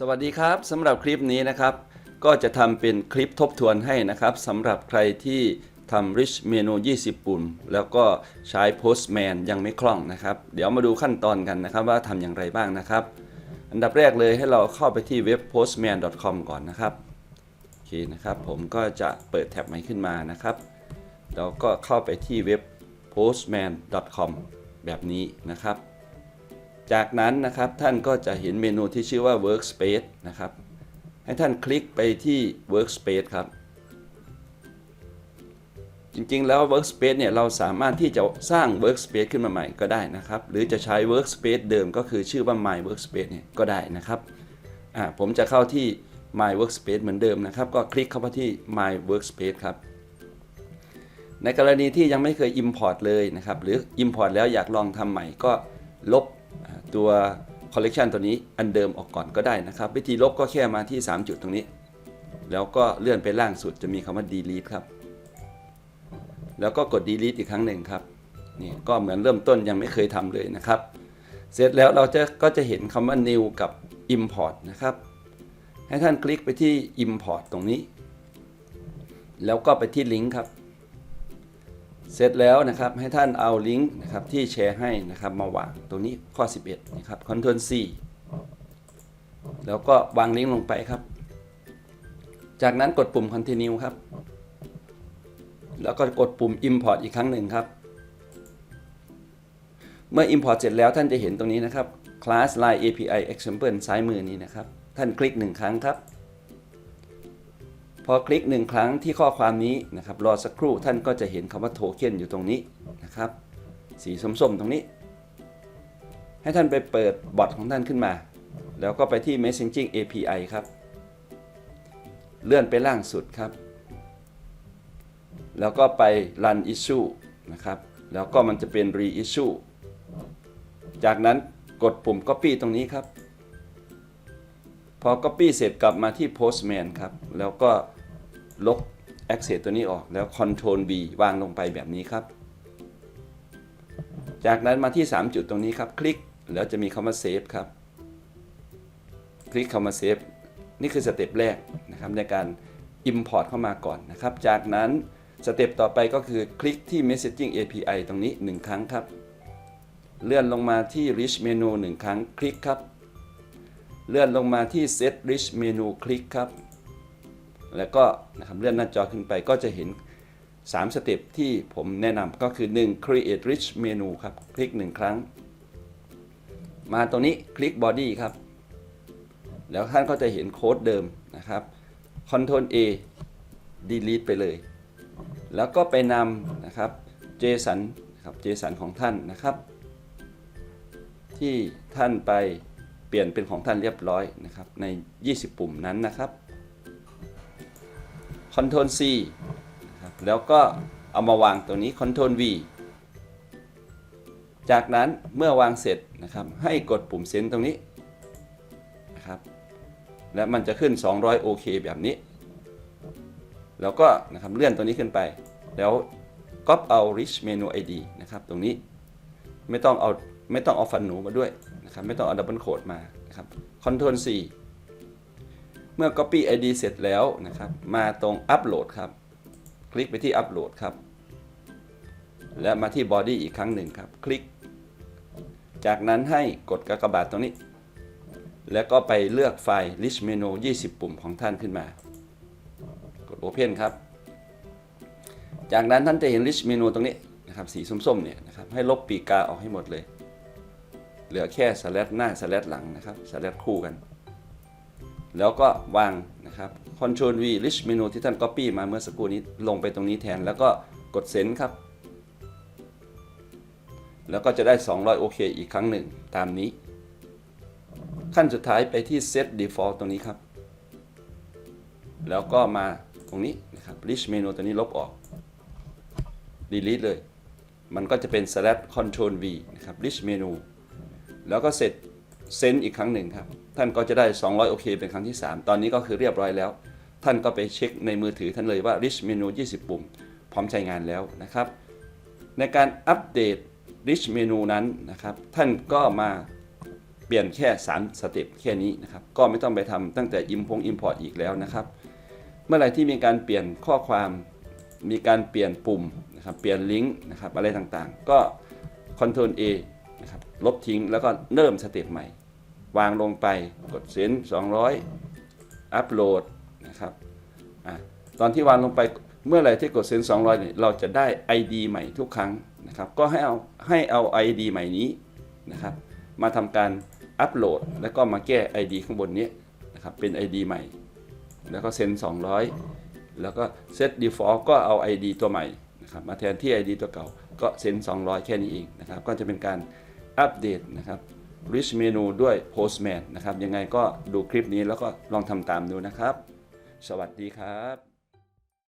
สวัสดีครับสำหรับคลิปนี้นะครับ ก็จะทำเป็นคลิปทบทวนให้นะครับสำหรับใครที่ทำ rich เมนู 20 ปุ่ม แล้วก็ใช้ postman ยังไม่คล่องนะครับ เดี๋ยวมาดูขั้นตอนกันนะครับว่าทำอย่างไรบ้างนะครับ อันดับแรกเลยให้เราเข้าไปที่เว็บ postman.com ก่อนนะครับโอเคนะครับผมก็จะเปิดแท็บใหม่ขึ้นมานะครับแล้วก็เข้าไปที่เว็บ postman.com แบบนี้นะครับ จากนั้นนะครับท่านก็จะเห็นเมนูที่ชื่อว่า workspace นะครับ ให้ท่านคลิกไปที่ workspace ครับ จริงๆแล้ว workspace เนี่ยเราสามารถที่จะสร้าง workspace ขึ้นมาใหม่ก็ได้นะครับ หรือจะใช้ workspace เดิมก็คือชื่อว่า my workspace เนี่ยก็ได้นะครับอ่าผมจะเข้าที่ my workspace เหมือนเดิมนะครับ ก็คลิกเข้าไปที่ my workspace ครับในกรณีที่ยังไม่เคย import เลยนะครับ หรือ import แล้วอยากลองทำใหม่ก็ลบ ตัว collection ตัวนี้อันเดิมออกก่อนก็ได้นะครับ วิธีลบก็แค่มาที่ 3 จุดตรงนี้ แล้วก็เลื่อนไปล่างสุดจะมีคำว่า delete ครับ แล้วก็กด delete อีกครั้งหนึ่งครับนี่ก็เหมือนเริ่มต้นยังไม่เคยทำเลยนะครับ เสร็จแล้วเราจะก็จะเห็นคำว่า new กับ import นะครับ ให้ท่านคลิกไปที่ import ตรงนี้ แล้วก็ไปที่ลิงก์ครับ เสร็จแล้วนะครับให้ท่านเอาลิงก์นะครับที่แชร์ให้นะครับมาวางตรงนี้ข้อ 11นะครับ Ctrl C แล้วก็วางลิงก์ลงไปครับ จากนั้นกดปุ่ม Continue ครับ แล้วก็กดปุ่ม Import อีกครั้งหนึ่งครับ เมื่อ Import เสร็จแล้วท่านจะเห็นตรงนี้นะครับ Class Line API Example ซ้ายมือนี้นะครับ ท่านคลิกหนึ่งครั้งครับ พอคลิกหนึ่งครั้งที่ข้อความนี้นะครับรอสักครู่ท่านก็จะเห็นคำว่าโทเค็นอยู่ตรงนี้นะครับ สีส้มๆตรงนี้ ให้ท่านไปเปิดบอทของท่านขึ้นมา แล้วก็ไปที่ Messaging API ครับ เลื่อนไปล่างสุดครับ แล้วก็ไป Run Issue นะครับ แล้วก็มันจะเป็น Reissue จากนั้นกดปุ่ม Copy ตรงนี้ครับพอ Copy เสร็จกลับมาที่ Postman ครับ แล้วก็ ลบ Access ตัวนี้ออกแล้ว Ctrl V วางลงไปแบบนี้ครับ จากนั้นมาที่ 3 จุดตรงนี้ครับ คลิกแล้วจะมีคำว่า Save ครับ คลิกคำว่า Save นี่คือสเต็ปแรกนะครับในการ Import เข้ามาก่อนนะครับ จากนั้นสเต็ปต่อไปก็คือคลิกที่ Messaging API ตรงนี้ 1 ครั้งครับ เลื่อนลงมาที่ Rich Menu 1 ครั้งคลิกครับ เลื่อนลงมาที่ Set Rich Menu คลิกครับ แล้วก็นะครับเลื่อนหน้าจอขึ้นไปก็จะเห็น 3 สเต็ปที่ผมแนะนำก็คือ 1 Create Rich Menu ครับ คลิก 1 ครั้ง มาตรงนี้คลิก Body ครับ แล้วท่านก็จะเห็นโค้ดเดิมนะครับ Ctrl A delete ไปเลย แล้วก็ไปนำนะครับ JSON ครับ JSON ของท่านนะครับ ที่ท่านไปเปลี่ยนเป็นของท่านเรียบร้อยนะครับใน 20 ปุ่มนั้นนะครับ Ctrl C นะครับแล้วก็เอามาวางตัวนี้ Ctrl V จากนั้นเมื่อวางเสร็จนะครับให้กดปุ่มเซนตรงนี้นะครับและมันจะขึ้น 200 โอเคแบบนี้ แล้วก็นะครับเลื่อนตัวนี้ขึ้นไป แล้วก๊อปเอา rich menu id นะครับตรงนี้ไม่ต้องเอาไม่ต้องเอาฟันหนูมาด้วยนะครับไม่ต้องเอาดับเบิลโคดมานะครับ Ctrl C เมื่อ Copy ID เสร็จแล้วนะครับ มาตรง Upload ครับ คลิกไปที่ Upload ครับ และมาที่ Body อีกครั้งหนึ่งครับ คลิก จากนั้นให้กดกากบาทตรงนี้ แล้วก็ไปเลือกไฟล์ List Menu 20 ปุ่มของท่านขึ้นมา กด Open ครับ จากนั้นท่านจะเห็น List Menu ตรงนี้นะครับ สีส้มๆ เนี่ยนะครับ ให้ลบปีกกาออกให้หมดเลย เหลือแค่สแลดหน้าสแลดหลังนะครับสแลดคู่กัน แล้วก็วางนะครับ Ctrl V List Menu ที่ท่าน Copy มาเมื่อสักครู่นี้ลงไปตรงนี้แทน แล้วก็กดเซ็นครับ แล้วก็จะได้ 200 โอเคอีกครั้งหนึ่งตามนี้ ขั้นสุดท้ายไปที่ Set Default ตรงนี้ครับ แล้วก็มาตรงนี้นะครับ List Menu ตัวนี้ลบออก Delete เลย มันก็จะเป็น slash Ctrl V นะครับ List Menu แล้วก็เสร็จ เซนอีกครั้งหนึ่งครับ ท่านก็จะได้ 200 โอเค เป็นครั้งที่ 3 ตอนนี้ก็คือเรียบร้อยแล้ว ท่านก็ไปเช็คในมือถือท่านเลยว่า Rich Menu 20 ปุ่ม พร้อมใช้งานแล้วนะครับ ในการอัปเดต Rich Menu นั้นนะครับ ท่านก็มาเปลี่ยนแค่ 3 สเต็ปแค่นี้นะครับ ก็ไม่ต้องไปทำตั้งแต่ import import อีกแล้วนะครับ เมื่อไหร่ที่มีการเปลี่ยนข้อความ มีการเปลี่ยนปุ่มนะครับ เปลี่ยนลิงก์นะครับอะไรต่างๆ ก็ Ctrl A ลบทิ้งแล้วก็เริ่มสเต็ปใหม่ วางลงไปกดเซ็น200 อัปโหลดนะครับอตอนที่วางลงไปเมื่อไหร่ที่กดเซ็น200เนี่ยเราจะได้ ID ใหม่ทุกครั้งนะครับก็ให้เอาให้เอา ID ใหม่นี้นะครับมาทำการอัปโหลดแล้วก็มาแก้ ID ข้างบนนี้นะครับเป็น ID ใหม่ แล้วก็เซ็น200 แล้วก็เซต default ก็เอา ID ตัวใหม่นะครับมาแทนที่ ID ตัวเก่าก็เซ็น200 แค่นี้เองนะครับก็จะเป็นการ อัปเดตนะครับ rich menu ด้วย postman นะครับ ยังไงก็ดูคลิปนี้แล้วก็ลองทำตามดูนะครับ สวัสดีครับ